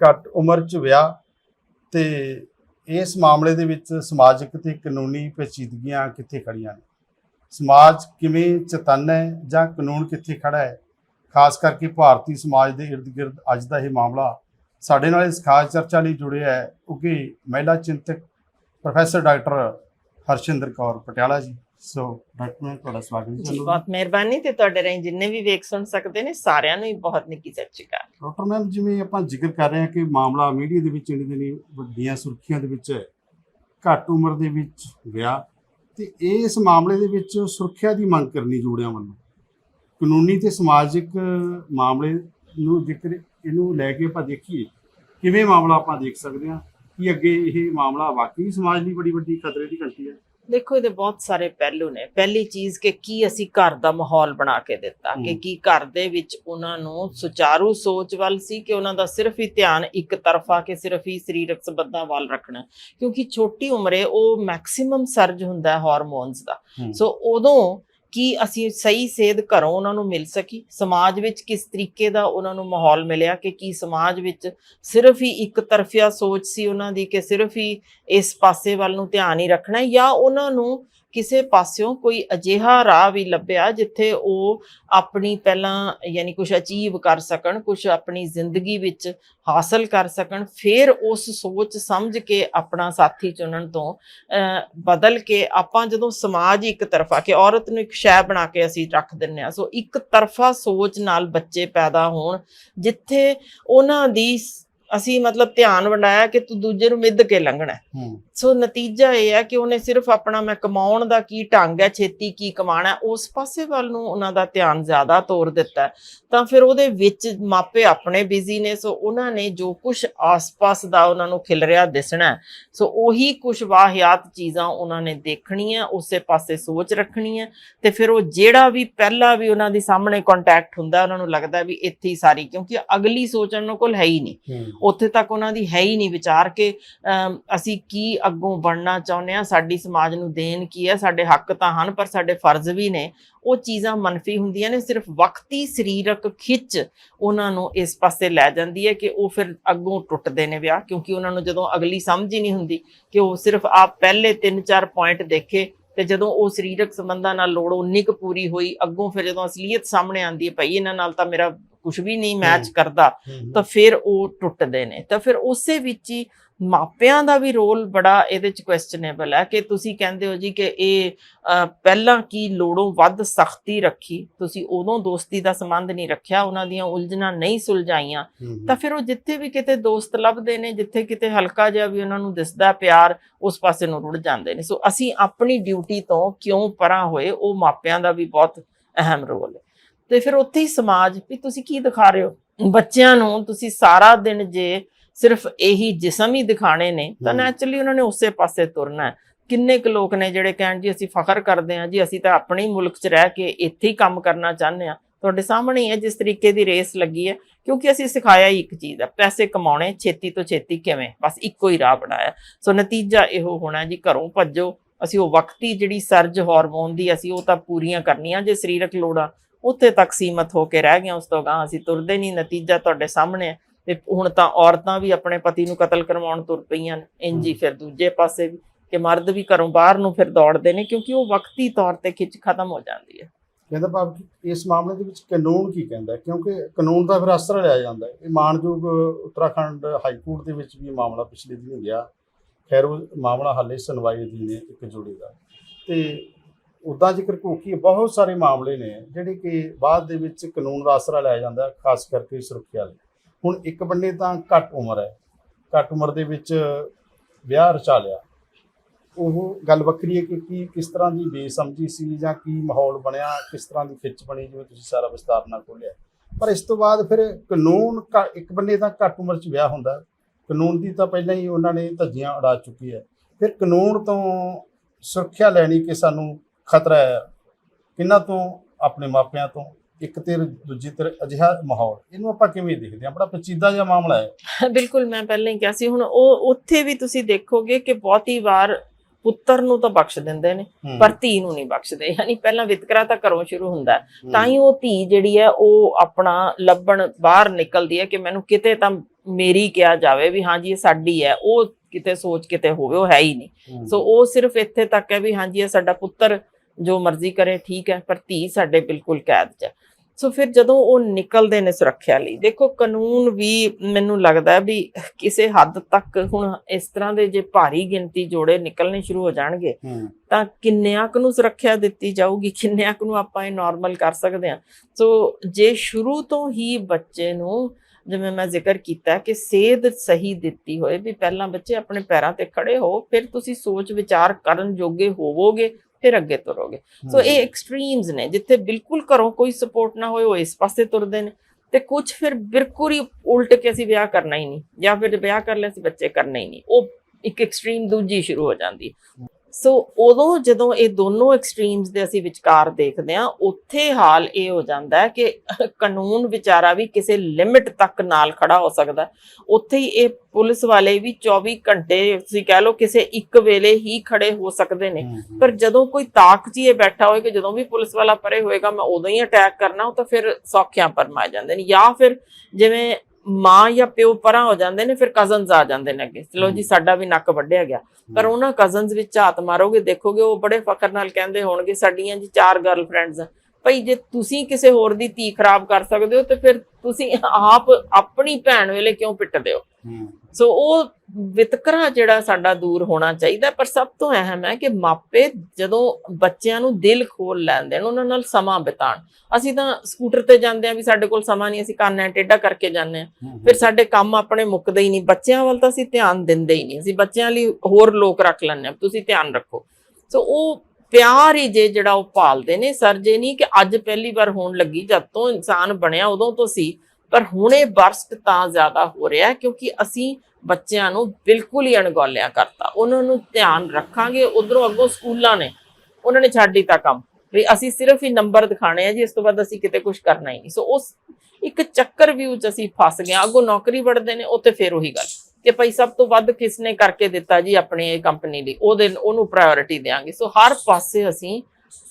ਘੱਟ ਉਮਰ 'ਚ ਵਿਆਹ ਤੇ ਇਸ ਮਾਮਲੇ ਦੇ ਵਿੱਚ ਸਮਾਜਿਕ ਤੇ ਕਾਨੂੰਨੀ ਪੇਚੀਦਗੀਆਂ ਕਿੱਥੇ ਖੜੀਆਂ ਨੇ? ਸਮਾਜ ਕਿਵੇਂ ਚਤੰਨ ਹੈ ਜਾਂ ਕਾਨੂੰਨ ਕਿੱਥੇ ਖੜਾ ਹੈ? ਖਾਸ ਕਰਕੇ ਭਾਰਤੀ ਸਮਾਜ ਦੇ ਇਰਦ ਗਿਰਦ ਅੱਜ ਦਾ ਇਹ ਮਾਮਲਾ ਸਾਡੇ ਨਾਲ ਇਸ ਖਾਸ ਚਰਚਾ ਲਈ ਜੁੜਿਆ ਹੈ ਕਿ ਮਹਿਲਾ ਚਿੰਤਕ professor doctor Harshinder Kaur Patiala ji. So doctor ਮੈਂ ਤੁਹਾਡਾ ਸਵਾਗਤ ਜੀ ਕਰਦਾ ਬਹੁਤ ਮਿਹਰਬਾਨੀ ਤੇ ਤੁਹਾਡੇ ਰਾਹੀਂ ਜਿੰਨੇ ਵੀ ਵੇਖ ਸੁਣ ਸਕਦੇ ਨੇ ਸਾਰਿਆਂ ਨੂੰ ਹੀ ਬਹੁਤ ਨਿੱਕੀ ਸਤਿ ਸ਼੍ਰੀ ਅਕਾਲ। ਡਾਕਟਰ ਮੈਮ ਜਿਵੇਂ ਆਪਾਂ ਜ਼ਿਕਰ ਕਰ ਰਹੇ ਹਾਂ ਕਿ ਮਾਮਲਾ ਮੀਡੀਆ ਦੇ ਵਿੱਚ ਇਹਨਾਂ ਦਿਨੀ ਵੱਡੀਆਂ ਸੁਰਖੀਆਂ ਦੇ ਵਿੱਚ ਹੈ ਘੱਟ ਉਮਰ ਦੇ ਵਿੱਚ ਵਿਆਹ ਤੇ ਇਸ ਮਾਮਲੇ ਦੇ ਵਿੱਚ ਸੁਰੱਖਿਆ ਦੀ ਮੰਗ ਕਰਨੀ ਜੋੜਿਆਂ ਵੱਲੋਂ। ਕਾਨੂੰਨੀ ਤੇ ਸਮਾਜਿਕ ਮਾਮਲੇ ਨੂੰ ਜ਼ਿਕਰ ਇਹਨੂੰ ਲੈ ਕੇ ਆਪਾਂ ਦੇਖੀਏ ਕਿਵੇਂ ਮਾਮਲਾ ਆਪਾਂ ਦੇਖ ਸਕਦੇ ਹਾਂ ਕਿ ਅੱਗੇ ਇਹ ਮਾਮਲਾ ਵਾਕਈ ਸਮਾਜ ਲਈ ਬੜੀ ਵੱਡੀ ਖਤਰੇ ਦੀ ਘੰਟੀ ਹੈ। ਦੇਖੋ ਇਹਦੇ ਬਹੁਤ ਸਾਰੇ ਪਹਿਲੂ ਨੇ। ਪਹਿਲੀ ਚੀਜ਼ ਕਿ ਕੀ ਅਸੀਂ ਘਰ ਦਾ ਮਾਹੌਲ ਬਣਾ ਕੇ ਦਿੱਤਾ ਕਿ। ਕੀ ਘਰ ਦੇ ਵਿੱਚ ਉਹਨਾਂ ਨੂੰ ਸੁਚਾਰੂ ਸੋਚ ਵੱਲ ਸੀ ਕਿ ਉਹਨਾਂ ਦਾ ਸਿਰਫ ਹੀ ਧਿਆਨ ਇੱਕ ਤਰਫਾ ਕਿ ਸਿਰਫ ਹੀ ਸਰੀਰਕ ਸੰਬੰਧਾਂ ਵੱਲ ਰੱਖਣਾ। ਕਿਉਂਕਿ ਛੋਟੀ ਉਮਰੇ ਉਹ ਮੈਕਸਿਮਮ ਸਰਜ ਹੁੰਦਾ ਹਾਰਮੋਨਸ ਦਾ। ਸੋ ਉਦੋਂ ਕੀ ਅਸੀਂ ਸਹੀ ਸੇਧ ਘਰੋਂ ਉਹਨਾਂ ਨੂੰ ਮਿਲ ਸਕੀ, ਸਮਾਜ ਵਿੱਚ ਕਿਸ ਤਰੀਕੇ ਦਾ ਉਹਨਾਂ ਨੂੰ ਮਾਹੌਲ ਮਿਲਿਆ ਕਿ ਕੀ ਸਮਾਜ ਵਿੱਚ ਸਿਰਫ ਹੀ ਇੱਕ ਤਰਫਿਆ ਸੋਚ ਸੀ ਉਹਨਾਂ ਦੀ ਕਿ ਸਿਰਫ ਹੀ ਇਸ ਪਾਸੇ ਵੱਲ ਨੂੰ ਧਿਆਨ ਹੀ ਰੱਖਣਾ ਜਾਂ ਉਹਨਾਂ ਨੂੰ ਕਿਸੇ ਪਾਸਿਓਂ ਕੋਈ ਅਜਿਹਾ ਰਾਹ ਵੀ ਲੱਭਿਆ ਜਿੱਥੇ ਉਹ ਆਪਣੀ ਪਹਿਲਾਂ ਯਾਨੀ ਕੁਝ ਅਚੀਵ ਕਰ ਸਕਣ ਕੁਝ ਆਪਣੀ ਜ਼ਿੰਦਗੀ ਵਿੱਚ ਹਾਸਲ ਕਰ ਸਕਣ ਫਿਰ ਉਸ ਸੋਚ ਸਮਝ ਕੇ ਆਪਣਾ ਸਾਥੀ ਚੁਣਨ ਤੋਂ ਅਹ, ਬਦਲ ਕੇ ਆਪਾਂ ਜਦੋਂ ਸਮਾਜ ਇੱਕ ਤਰਫਾ ਕਿ ਔਰਤ ਨੂੰ ਇੱਕ ਸ਼ੈ ਬਣਾ ਕੇ ਅਸੀਂ ਰੱਖ ਦਿੰਨੇ ਆ ਸੋ ਇੱਕ ਤਰਫਾ ਸੋਚ ਨਾਲ ਬੱਚੇ ਪੈਦਾ ਹੋਣ ਜਿੱਥੇ ਉਹਨਾਂ ਦੀ ਅਸੀਂ ਮਤਲਬ ਧਿਆਨ ਵੰਡਾਇਆ ਕਿ ਤੂੰ ਦੂਜੇ ਨੂੰ ਮਿੱਧ ਕੇ ਲੰਘਣਾ ਸੋ ਨਤੀਜਾ ਇਹ ਹੈ ਕਿ ਉਹਨੇ ਸਿਰਫ ਆਪਣਾ ਮੈਂ ਕਮਾਉਣ ਦਾ ਕੀ ਢੰਗ ਹੈ ਛੇਤੀ ਕੀ ਕਮਾਣਾ ਉਸ ਪਾਸੇ ਵੱਲ ਨੂੰ ਉਹਨਾਂ ਦਾ ਧਿਆਨ ਜ਼ਿਆਦਾ ਤੋਰ ਦਿੱਤਾ। ਤਾਂ ਫਿਰ ਉਹਦੇ ਵਿੱਚ ਮਾਪੇ ਆਪਣੇ ਬਿਜ਼ੀ ਨੇ ਸੋ ਉਹਨਾਂ ਨੇ ਜੋ ਕੁਝ ਆਸ-ਪਾਸ ਦਾ ਉਹਨਾਂ ਨੂੰ ਖਿਲ ਰਿਹਾ ਦਿਸਣਾ ਸੋ ਉਹੀ ਕੁਝ ਵਾਹਿਆਤ ਚੀਜ਼ਾਂ ਉਹਨਾਂ ਨੇ ਦੇਖਣੀਆਂ ਉਸੇ ਪਾਸੇ ਸੋਚ ਰੱਖਣੀ ਹੈ ਤੇ ਫਿਰ ਉਹ ਜਿਹੜਾ ਵੀ ਪਹਿਲਾ ਵੀ ਉਹਨਾਂ ਦੀ ਸਾਹਮਣੇ ਕੰਟੈਕਟ ਹੁੰਦਾ ਉਹਨਾਂ ਨੂੰ ਲੱਗਦਾ ਵੀ ਇੱਥੇ ਹੀ ਸਾਰੀ ਕਿਉਂਕਿ ਅਗਲੀ ਸੋਚ ਉਹਨਾਂ ਕੋਲ ਹੈ ਹੀ ਨਹੀਂ। ਉੱਥੇ ਤੱਕ ਉਹਨਾਂ ਦੀ ਹੈ ਹੀ ਨਹੀਂ ਵਿਚਾਰ ਕਿ ਅਸੀਂ ਕੀ ਅੱਗੋਂ ਬਣਨਾ ਚਾਹੁੰਦੇ ਆ ਸਾਡੀ ਸਮਾਜ ਨੂੰ ਦੇਣ ਕੀ ਹੈ, ਸਾਡੇ ਹੱਕ ਤਾਂ ਹਨ, ਪਰ ਸਾਡੇ ਫਰਜ਼ ਵੀ ਨੇ। ਉਹ ਚੀਜ਼ਾਂ ਮਨਫੀ ਹੁੰਦੀਆਂ ਨੇ, ਸਿਰਫ ਵਕਤੀ ਸਰੀਰਕ ਖਿੱਚ ਉਹਨਾਂ ਨੂੰ ਇਸ ਪਾਸੇ ਲੈ ਜਾਂਦੀ ਹੈ ਕਿ ਉਹ ਫਿਰ ਅੱਗੋਂ ਟੁੱਟਦੇ ਨੇ ਵਿਆਹ, ਕਿਉਂਕਿ ਉਹਨਾਂ ਨੂੰ ਜਦੋਂ ਅਗਲੀ ਸਮਝ ਹੀ ਨਹੀਂ ਹੁੰਦੀ ਕਿ ਉਹ ਸਿਰਫ ਆਪ ਪਹਿਲੇ 3-4 ਪੁਆਇੰਟ ਦੇਖੇ ਤੇ ਜਦੋਂ ਉਹ ਸਰੀਰਕ ਸੰਬੰਧਾਂ ਨਾਲ ਲੋੜ ਉਨੀ ਕੁ ਪੂਰੀ ਹੋਈ ਅੱਗੋਂ ਫਿਰ ਜਦੋਂ ਅਸਲੀਅਤ ਸਾਹਮਣੇ ਆਉਂਦੀ ਹੈ ਭਈ ਇਹਨਾਂ ਨਾਲ ਤਾਂ ਮੇਰਾ ਕੁਝ ਵੀ ਨਹੀਂ ਮੈਚ। ਕਰਦਾ ਤਾਂ ਫਿਰ ਉਹ ਟੁੱਟਦੇ ਨੇ ਤਾਂ ਫਿਰ ਉਸੇ ਵਿੱਚ ਹੀ ਮਾਪਿਆਂ ਦਾ ਵੀ ਰੋਲ ਬੜਾ ਇਹਦੇ ਚ ਕੁਐਸਚਨੇਬਲ ਹੈ ਕਿ ਤੁਸੀਂ ਕਹਿੰਦੇ ਹੋ ਜੀ ਕਿ ਇਹ ਪਹਿਲਾਂ ਕੀ ਲੋੜੋਂ ਵੱਧ ਸਖਤੀ ਰੱਖੀ? ਤੁਸੀਂ ਉਦੋਂ ਦੋਸਤੀ ਦਾ ਸੰਬੰਧ ਨਹੀਂ ਰੱਖਿਆ ਉਹਨਾਂ ਦੀਆਂ ਉਲਝਣਾਂ ਨਹੀਂ ਸੁਲਝਾਈਆਂ। ਤਾਂ ਫਿਰ ਉਹ ਜਿੱਥੇ ਵੀ ਕਿਤੇ ਦੋਸਤ ਲੱਭਦੇ ਨੇ ਜਿੱਥੇ ਕਿਤੇ ਹਲਕਾ ਜਿਹਾ ਵੀ ਉਹਨਾਂ ਨੂੰ ਦਿਸਦਾ ਪਿਆਰ ਉਸ ਪਾਸੇ ਨੂੰ ਰੁੜ ਜਾਂਦੇ ਨੇ। ਸੋ ਅਸੀਂ ਆਪਣੀ ਡਿਊਟੀ ਤੋਂ ਕਿਉਂ ਪਰਾਂ ਹੋਏ ਉਹ ਮਾਪਿਆਂ ਦਾ ਵੀ ਬਹੁਤ ਅਹਿਮ ਰੋਲ ਹੈ। ਤੇ ਫਿਰ ਉੱਥੇ ਹੀ ਸਮਾਜ ਵੀ ਤੁਸੀਂ ਕੀ ਦਿਖਾ ਰਹੇ ਹੋ? ਬੱਚਿਆਂ ਨੂੰ ਤੁਸੀਂ ਸਾਰਾ ਦਿਨ ਜੇ ਸਿਰਫ ਇਹੀ ਜਿਸਮ ਹੀ ਦਿਖਾਣੇ ਨੇ ਤਾਂ। ਨੈਚੁਰਲੀ ਉਹਨਾਂ ਨੇ ਉਸੇ ਪਾਸੇ ਤੁਰਨਾ ਕਿੰਨੇ ਕੁ ਲੋਕ ਨੇ ਜਿਹੜੇ ਕਹਿਣ ਜੀ ਅਸੀਂ ਫਖਰ ਕਰਦੇ ਹਾਂ ਜੀ ਅਸੀਂ ਤਾਂ ਆਪਣੇ ਹੀ ਮੁਲਕ 'ਚ ਰਹਿ ਕੇ ਇੱਥੇ ਹੀ ਕੰਮ ਕਰਨਾ ਚਾਹੁੰਦੇ ਹਾਂ। ਤੁਹਾਡੇ ਸਾਹਮਣੇ ਹੀ ਹੈ ਜਿਸ ਤਰੀਕੇ ਦੀ ਰੇਸ ਲੱਗੀ ਹੈ ਕਿਉਂਕਿ ਅਸੀਂ ਸਿਖਾਇਆ ਹੀ ਇੱਕ ਚੀਜ਼ ਹੈ ਪੈਸੇ ਕਮਾਉਣੇ ਛੇਤੀ ਤੋਂ ਛੇਤੀ ਕਿਵੇਂ? ਬਸ ਇੱਕੋ ਹੀ ਰਾਹ ਬਣਾਇਆ। ਸੋ ਨਤੀਜਾ ਇਹੋ ਹੋਣਾ ਜੀ ਘਰੋਂ ਭੱਜੋ ਅਸੀਂ ਉਹ ਵਕਤੀ ਜਿਹੜੀ ਸਰਜ ਹਾਰਮੋਨ ਦੀ ਅਸੀਂ ਉਹ ਤਾਂ ਪੂਰੀਆਂ ਕਰਨੀਆਂ ਜੇ ਸਰੀਰਕ ਲੋੜਾਂ ਉੱਥੇ ਤੱਕ ਸੀਮਤ ਹੋ ਕੇ ਰਹਿ ਗਈਆਂ ਉਸ ਤੋਂ ਗਾਂ ਅਸੀਂ ਤੁਰਦੇ ਨਹੀਂ। ਨਤੀਜਾ ਤੁਹਾਡੇ ਸਾਹਮਣੇ ਹੈ ਤੇ ਹੁਣ ਤਾਂ ਔਰਤਾਂ ਵੀ ਆਪਣੇ ਪਤੀ ਨੂੰ ਕਤਲ ਕਰਵਾਉਣ ਤੁਰ ਪਈਆਂ ਨੇ ਇੰਜ ਹੀ ਫਿਰ ਦੂਜੇ ਪਾਸੇ ਵੀ ਕਿ ਮਰਦ ਵੀ ਘਰੋਂ ਬਾਹਰ ਨੂੰ ਫਿਰ ਦੌੜਦੇ ਨੇ ਕਿਉਂਕਿ ਉਹ ਵਕਤੀ ਤੌਰ ਤੇ ਖਿੱਚ ਖਤਮ ਹੋ ਜਾਂਦੀ ਹੈ। ਕਹਿੰਦਾ ਭਾਵ ਇਸ ਮਾਮਲੇ ਦੇ ਵਿੱਚ ਕਾਨੂੰਨ ਕੀ ਕਹਿੰਦਾ? ਕਿਉਂਕਿ ਕਾਨੂੰਨ ਦਾ ਫਿਰ ਅਸਰ ਲਿਆ ਜਾਂਦਾ ਹੈ। ਇਹ ਮਾਨਯੋਗ ਉੱਤਰਾਖੰਡ ਹਾਈ ਕੋਰਟ ਦੇ ਵਿੱਚ ਵੀ ਇਹ ਮਾਮਲਾ ਪਿਛਲੇ ਦਿਨ ਗਿਆ। ਖੈਰ ਉਹ ਮਾਮਲਾ ਹਾਲੇ ਸੁਣਵਾਈ ਅਧੀਨ ਹੈ ਇੱਕ ਜੋੜੇ ਦਾ। ਤੇ ਉਦਾਂ ਜ਼ਿਕਰ ਕੋਕੀ ਬਹੁਤ ਸਾਰੇ ਮਾਮਲੇ ਨੇ ਜਿਹੜੇ ਕਿ ਬਾਅਦ ਦੇ ਵਿੱਚ ਕਾਨੂੰਨ ਦਾ ਆਸਰਾ ਲਿਆ ਜਾਂਦਾ ਖਾਸ ਕਰਕੇ ਸੁਰੱਖਿਆ ਲਈ ਹੁਣ ਇੱਕ ਬੰਨੇ ਤਾਂ ਘੱਟ ਉਮਰ ਹੈ। ਘੱਟ ਉਮਰ ਦੇ ਵਿੱਚ ਵਿਆਹ ਰਚਾ ਲਿਆ। ਉਹ ਗੱਲ ਵੱਖਰੀ ਹੈ ਕਿ ਕੀ ਕਿਸ ਤਰ੍ਹਾਂ ਦੀ ਬੇਸਮਝੀ ਸੀ ਜਾਂ ਕੀ ਮਾਹੌਲ ਬਣਿਆ, ਕਿਸ ਤਰ੍ਹਾਂ ਦੀ ਖਿੱਚ ਬਣੀ ਜਿਵੇਂ ਤੁਸੀਂ ਸਾਰਾ ਵਿਸਤਾਰ ਨਾਲ ਖੋਲਿਆ ਪਰ ਇਸ ਤੋਂ ਬਾਅਦ ਫਿਰ ਕਾਨੂੰਨ ਘ- ਇੱਕ ਬੰਨੇ ਤਾਂ ਘੱਟ ਉਮਰ 'ਚ ਵਿਆਹ ਹੁੰਦਾ ਕਾਨੂੰਨ ਦੀ ਤਾਂ ਪਹਿਲਾਂ ਹੀ ਉਹਨਾਂ ਨੇ ਧੱਜੀਆਂ ਉਡਾ ਚੁੱਕੀ ਹੈ। ਫਿਰ ਕਾਨੂੰਨ ਤੋਂ ਸੁਰੱਖਿਆ ਲੈਣੀ ਕਿ ਸਾਨੂੰ ਖਤਰਾ ਹੈ। ਕਿੰਨਾ ਤੋਂ? ਆਪਣੇ ਮਾਪਿਆਂ ਤੋਂ। ਇੱਕ ਤੇ ਦੂਜੀ ਤੇ ਅਜਿਹਾ ਮਾਹੌਲ। ਇਹਨੂੰ ਆਪਾਂ ਕਿਵੇਂ ਦੇਖਦੇ ਹਾਂ? ਬੜਾ ਪੇਚੀਦਾ ਜਿਹਾ ਮਾਮਲਾ ਹੈ। ਬਿਲਕੁਲ ਮੈਂ ਪਹਿਲਾਂ ਹੀ ਕਿਹਾ ਸੀ ਹੁਣ ਉਹ ਉੱਥੇ ਵੀ ਤੁਸੀਂ ਦੇਖੋਗੇ ਕਿ ਬਹੁਤੀ ਵਾਰ ਪੁੱਤਰ ਨੂੰ ਤਾਂ ਬਖਸ਼ ਦਿੰਦੇ ਨੇ ਪਰ ਧੀ ਨੂੰ ਨਹੀਂ ਬਖਸ਼ਦੇ। ਯਾਨੀ ਪਹਿਲਾਂ ਵਿਤਕਰਾ ਤਾਂ ਘਰੋਂ ਸ਼ੁਰੂ ਹੁੰਦਾ ਤਾਂ ਹੀ ਉਹ ਧੀ ਜਿਹੜੀ ਹੈ ਉਹ ਆਪਣਾ ਲੱਭਣ ਬਾਹਰ ਨਿਕਲਦੀ ਹੈ ਕਿ ਮੈਨੂੰ ਕਿਤੇ ਤਾਂ ਮੇਰੀ ਕਿਹਾ ਜਾਵੇ ਵੀ ਹਾਂਜੀ ਇਹ ਸਾਡੀ ਹੈ ਉਹ ਕਿਤੇ ਸੋਚ ਕਿਤੇ ਹੋਵੇ ਉਹ ਹੈ ਹੀ ਨਹੀਂ। ਸੋ ਉਹ ਸਿਰਫ ਇੱਥੇ ਤੱਕ ਹੈ ਵੀ ਹਾਂਜੀ ਇਹ ਸਾਡਾ ਪੁੱਤਰ ਜੋ ਮਰਜ਼ੀ ਕਰੇ ਠੀਕ ਹੈ ਪਰ ਧੀ ਸਾਡੇ ਬਿਲਕੁਲ ਕੈਦ 'ਚ। ਸੋ ਫਿਰ ਜਦੋਂ ਉਹ ਨਿਕਲਦੇ ਨੇ ਸੁਰੱਖਿਆ ਲਈ ਦੇਖੋ ਕਾਨੂੰਨ ਵੀ ਮੈਨੂੰ ਲੱਗਦਾ ਵੀ ਕਿਸੇ ਹੱਦ ਤੱਕ ਹੁਣ ਇਸ ਤਰ੍ਹਾਂ ਦੇ ਜੇ ਭਾਰੀ ਗਿਣਤੀ ਜੋੜੇ ਨਿਕਲਣੇ ਸ਼ੁਰੂ ਹੋ ਜਾਣਗੇ ਤਾਂ ਕਿੰਨਿਆਂ ਕੁ ਨੂੰ ਸੁਰੱਖਿਆ ਦਿੱਤੀ ਜਾਊਗੀ ਕਿੰਨਿਆਂ ਕੁ ਨੂੰ ਆਪਾਂ ਇਹ ਨਾਰਮਲ ਕਰ ਸਕਦੇ ਹਾਂ ਸੋ ਜੇ ਸ਼ੁਰੂ ਤੋਂ ਹੀ ਬੱਚੇ ਨੂੰ ਜਿਵੇਂ ਮੈਂ ਜ਼ਿਕਰ ਕੀਤਾ ਕਿ ਸੇਧ ਸਹੀ ਦਿੱਤੀ ਹੋਏ ਵੀ ਪਹਿਲਾਂ ਬੱਚੇ ਆਪਣੇ ਪੈਰਾਂ ਤੇ ਖੜੇ ਹੋ ਫਿਰ ਤੁਸੀਂ ਸੋਚ ਵਿਚਾਰ ਕਰਨ ਜੋਗੇ ਹੋਵੋਗੇ ਫਿਰ ਅੱਗੇ ਤੁਰੋਗੇ। ਸੋ ਇਹ ਐਕਸਟ੍ਰੀਮਸ ਨੇ ਜਿੱਥੇ ਬਿਲਕੁਲ ਘਰੋਂ ਕੋਈ ਸਪੋਰਟ ਨਾ ਹੋਏ ਉਹ ਇਸ ਪਾਸੇ ਤੁਰਦੇ ਨੇ। ਤੇ ਕੁਝ ਫਿਰ ਬਿਲਕੁਲ ਹੀ ਉਲਟ ਕੇ ਅਸੀਂ ਵਿਆਹ ਕਰਨਾ ਹੀ ਨਹੀਂ ਜਾਂ ਫਿਰ ਵਿਆਹ ਕਰ ਲਿਆ ਅਸੀਂ ਬੱਚੇ ਕਰਨੇ ਹੀ ਨਹੀਂ। ਉਹ ਇੱਕ ਐਕਸਟ੍ਰੀਮ ਦੂਜੀ ਸ਼ੁਰੂ ਹੋ ਜਾਂਦੀ ਸੋ ਉਦੋਂ ਜਦੋਂ ਇਹ ਦੋਨੋਂ ਐਕਸਟ੍ਰੀਮਸ ਦੇ ਅਸੀਂ ਵਿਚਕਾਰ ਦੇਖਦੇ ਹਾਂ ਉੱਥੇ ਹਾਲ ਇਹ ਹੋ ਜਾਂਦਾ ਹੈ ਕਿ ਕਾਨੂੰਨ ਵਿਚਾਰਾ ਵੀ ਕਿਸੇ ਲਿਮਿਟ ਤੱਕ ਨਾਲ ਖੜਾ ਹੋ ਸਕਦਾ। ਉੱਥੇ ਹੀ ਇਹ ਪੁਲਿਸ ਵਾਲੇ ਵੀ 24 ਘੰਟੇ ਤੁਸੀਂ ਕਹਿ ਲਓ ਕਿਸੇ ਇੱਕ ਵੇਲੇ ਹੀ ਖੜੇ ਹੋ ਸਕਦੇ ਨੇ। ਪਰ ਜਦੋਂ ਕੋਈ ਤਾਕ ਇਹ ਬੈਠਾ ਹੋਏ ਕਿ ਜਦੋਂ ਵੀ ਪੁਲਿਸ ਵਾਲਾ ਪਰੇ ਹੋਏਗਾ ਮੈਂ ਉਦੋਂ ਹੀ ਅਟੈਕ ਕਰਨਾ ਉਹ ਤਾਂ ਫਿਰ ਸੌਖਿਆਂ ਪਰਮਾਏ ਜਾਂਦੇ ਨੇ। ਜਾਂ ਫਿਰ ਜਿਵੇਂ ਮਾਂ ਜਾਂ ਪਿਓ ਪਰਾਂ ਹੋ ਜਾਂਦੇ ਨੇ ਫਿਰ ਕਜ਼ਨਸ ਆ ਜਾਂਦੇ ਨੇ ਅੱਗੇ। ਚਲੋ ਜੀ ਸਾਡਾ ਵੀ ਨੱਕ ਵੱਢਿਆ ਗਿਆ। ਪਰ ਉਹਨਾਂ ਕਜ਼ਨਸ ਵਿੱਚ ਝਾਤ ਮਾਰੋਗੇ ਦੇਖੋਗੇ ਉਹ ਬੜੇ ਫਖਰ ਨਾਲ ਕਹਿੰਦੇ ਹੋਣਗੇ ਸਾਡੀਆਂ ਜੀ ਚਾਰ ਗਰਲਫ੍ਰੈਂਡਸ ਆ। ਭਈ ਜੇ ਤੁਸੀਂ ਕਿਸੇ ਹੋਰ ਦੀ ਧੀ ਖਰਾਬ ਕਰ ਸਕਦੇ ਹੋ ਤੇ ਫਿਰ ਤੁਸੀਂ ਆਪ ਆਪਣੀ ਭੈਣ ਵੇਲੇ ਕਿਉਂ ਪਿੱਟਦੇ ਹੋ। ਸੋ ਉਹ ਵਿਤਕਰਾ ਜਿਹੜਾ ਸਾਡਾ ਦੂਰ ਹੋਣਾ ਚਾਹੀਦਾ ਪਰ ਸਭ ਤੋਂ ਅਹਿਮ ਹੈ ਕਿ ਮਾਪੇ ਜਦੋਂ ਬੱਚਿਆਂ ਨੂੰ ਦਿਲ ਖੋਲ ਲੈਣ ਦੇਣ ਉਹਨਾਂ ਨਾਲ ਸਮਾਂ ਬਿਤਾਣ ਅਸੀਂ ਤਾਂ ਸਕੂਟਰ ਤੇ ਜਾਂਦੇ ਆ ਵੀ ਸਾਡੇ ਕੋਲ ਸਮਾਂ ਨਹੀਂ ਅਸੀਂ ਕੰਨ ਟੇਢਾ ਕਰਕੇ ਜਾਂਦੇ ਆ ਫਿਰ ਸਾਡੇ ਕੰਮ ਆਪਣੇ ਮੁੱਕਦੇ ਹੀ ਨਹੀਂ ਬੱਚਿਆਂ ਵੱਲ ਤਾਂ ਅਸੀਂ ਧਿਆਨ ਦਿੰਦੇ ਹੀ ਨਹੀਂ। ਅਸੀਂ ਬੱਚਿਆਂ ਲਈ ਹੋਰ ਲੋਕ ਰੱਖ ਲੈਂਦੇ ਆ ਤੁਸੀਂ ਧਿਆਨ ਰੱਖੋ। ਸੋ ਉਹ ਪਿਆਰ ਹੀ ਜੇ ਜਿਹੜਾ ਉਹ ਪਾਲਦੇ ਨੇ ਸਰ ਜੇ ਨਹੀਂ ਕਿ ਅੱਜ ਪਹਿਲੀ ਵਾਰ ਹੋਣ ਲੱਗੀ ਜਦ ਤੋਂ ਇਨਸਾਨ ਬਣਿਆ ਉਦੋਂ ਤੋਂ ਸੀ ਪਰ ਹੁਣ ਇਹ ਬਰਸਟ ਤਾਂ ਜ਼ਿਆਦਾ ਹੋ ਰਿਹਾ ਕਿਉਂਕਿ ਅਸੀਂ ਬੱਚਿਆਂ ਨੂੰ ਬਿਲਕੁਲ ਹੀ ਅਣਗੌਲਿਆ ਕਰਤਾ। ਉਹਨਾਂ ਨੂੰ ਧਿਆਨ ਰੱਖਾਂਗੇ, ਉਧਰੋਂ ਅੱਗੋਂ ਸਕੂਲਾਂ ਨੇ, ਉਹਨਾਂ ਨੇ ਛੱਡ ਦਿੱਤਾ ਕੰਮ। ਵੀ ਅਸੀਂ ਸਿਰਫ ਹੀ ਨੰਬਰ ਦਿਖਾਣੇ ਆ ਜੀ, ਇਸ ਤੋਂ ਬਾਅਦ ਅਸੀਂ ਕਿਤੇ ਕੁਝ ਕਰਨਾ ਹੀ ਨਹੀਂ। ਸੋ ਉਸ ਇੱਕ ਚੱਕਰ ਵੀ ਚ ਅਸੀਂ ਫਸ ਗਏ ਅੱਗੋਂ ਨੌਕਰੀ ਵੜਦੇ ਨੇ, ਉੱਥੇ ਫੇਰ ਉਹੀ ਗੱਲ। ਕਿ ਭਾਈ ਸਭ ਤੋਂ ਵੱਧ ਕਿਸਨੇ ਕਰਕੇ ਦਿੱਤਾ ਜੀ ਆਪਣੀ ਇਹ ਕੰਪਨੀ ਲਈ? ਉਹਦੇ, ਉਹਨੂੰ ਪ੍ਰਾਇੋਰਟੀ ਦੇਾਂਗੇ ਸੋ ਹਰ ਪਾਸੇ ਅਸੀਂ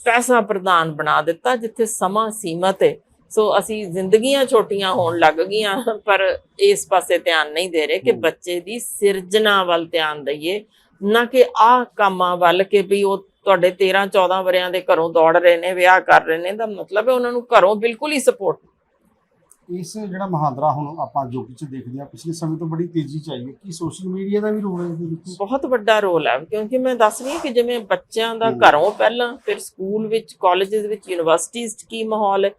ਪੈਸਾ ਪ੍ਰਦਾਨ ਬਣਾ ਦਿੱਤਾ, ਜਿੱਥੇ ਸਮਾਂ ਸੀਮਤ ਹੈ। ਸੋ ਅਸੀਂ ਜ਼ਿੰਦਗੀਆਂ ਛੋਟੀਆਂ ਹੋਣ ਲੱਗ ਗਈਆਂ ਪਰ ਇਸ ਪਾਸੇ ਧਿਆਨ ਨਹੀਂ ਦੇ ਰਹੇ ਕਿ। ਬੱਚੇ ਦੀ ਸਿਰਜਣਾ ਵੱਲ ਧਿਆਨ ਦਈਏ ਨਾ ਕਿ ਆਹ ਕੰਮਾਂ ਵੱਲ ਕਿ ਵੀ ਉਹ ਤੁਹਾਡੇ 13 14 ਵਰਿਆਂ ਦੇ ਘਰੋਂ ਦੌੜ ਰਹੇ ਨੇ ਵਿਆਹ ਕਰ ਰਹੇ ਨੇ ਦਾ ਮਤਲਬ ਹੈ ਉਹਨਾਂ ਨੂੰ ਘਰੋਂ ਬਿਲਕੁਲ ਹੀ ਸਪੋਰਟ ਇਸ ਜਿਹੜਾ ਮਹਾਂਦਰਾ ਹੁਣ ਆਪਾਂ ਯੁੱਗ 'ਚ ਦੇਖਦੇ ਹਾਂ ਪਿਛਲੇ ਸਮੇਂ ਤੋਂ ਬੜੀ ਤੇਜ਼ੀ 'ਚ ਆਈ ਹੈ ਕੀ ਸੋਸ਼ਲ ਮੀਡੀਆ ਦਾ ਵੀ ਰੋਲ ਹੈ ਇਹਦੇ ਵਿੱਚ ਬਹੁਤ ਵੱਡਾ ਰੋਲ ਹੈ ਕਿਉਂਕਿ ਮੈਂ ਦੱਸ ਰਹੀ ਹਾਂ ਕਿ ਜਿਵੇਂ ਬੱਚਿਆਂ ਦਾ। ਘਰੋਂ ਪਹਿਲਾਂ ਫਿਰ ਸਕੂਲ ਵਿੱਚ ਕਾਲਜਸ ਵਿੱਚ ਯੂਨੀਵਰਸਿਟੀਜ਼ 'ਚ ਕੀ ਮਾਹੌਲ ਹੈ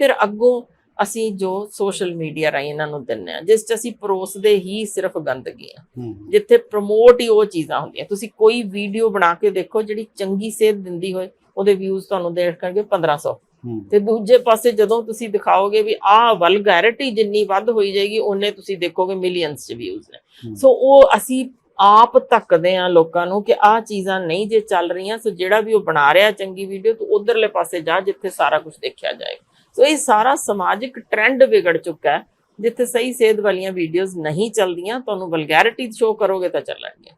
ਫਿਰ ਅੱਗੋਂ ਅਸੀਂ ਜੋ ਸੋਸ਼ਲ ਮੀਡੀਆ ਰਾਹੀਂ ਇਹਨਾਂ ਨੂੰ ਦਿੰਨੇ ਆ ਜਿਸ 'ਚ ਅਸੀਂ ਪਰੋਸਦੇ ਹੀ ਸਿਰਫ ਗੰਦਗੀ ਆ ਜਿੱਥੇ ਪ੍ਰਮੋਟ ਹੀ ਉਹ ਚੀਜ਼ਾਂ ਹੁੰਦੀਆਂ। ਤੁਸੀਂ ਕੋਈ ਵੀਡੀਓ ਬਣਾ ਕੇ ਦੇਖੋ ਜਿਹੜੀ ਚੰਗੀ ਸੇਧ ਦਿੰਦੀ ਹੋਏ ਉਹਦੇ ਵਿਊਜ਼ ਤੁਹਾਨੂੰ ਦੇਖਣਗੇ 1500 ਹਮ, ਤੇ ਦੂਜੇ ਪਾਸੇ ਜਦੋਂ ਤੁਸੀਂ ਦਿਖਾਓਗੇ ਵੀ ਆਹ ਵਲਗੈਰਿਟੀ ਜਿੰਨੀ ਵੱਧ ਹੋਈ ਜਾਏਗੀ ਉਹਨੇ ਤੁਸੀਂ ਦੇਖੋਗੇ ਮਿਲੀਅਨਸ ਚ ਵਿਊਜ਼ ਨੇ। ਸੋ ਉਹ ਅਸੀਂ ਆਪ ਧੱਕਦੇ ਆ ਲੋਕਾਂ ਨੂੰ ਕਿ ਆਹ ਚੀਜ਼ਾਂ ਨਹੀਂ ਜੇ ਚੱਲ ਰਹੀਆਂ ਸੋ ਜਿਹੜਾ ਵੀ ਉਹ ਬਣਾ ਰਿਹਾ ਚੰਗੀ ਵੀਡੀਓ ਤੂੰ ਉਧਰਲੇ ਪਾਸੇ ਜਾ ਜਿੱਥੇ ਸਾਰਾ ਕੁਝ ਦੇਖਿਆ ਜਾਏ ਸੋ ਇਹ ਸਾਰਾ ਸਮਾਜਿਕ ਟ੍ਰੈਂਡ ਵਿਗੜ ਚੁੱਕਾ ਹੈ, ਜਿੱਥੇ ਸਹੀ ਸੇਧ ਵਾਲੀਆਂ ਵੀਡੀਓਜ਼ ਨਹੀਂ ਚੱਲਦੀਆਂ, ਤੁਹਾਨੂੰ ਵਲਗੈਰਿਟੀ ਸ਼ੋ ਕਰੋਗੇ ਤਾਂ ਚੱਲਣਗੀਆਂ।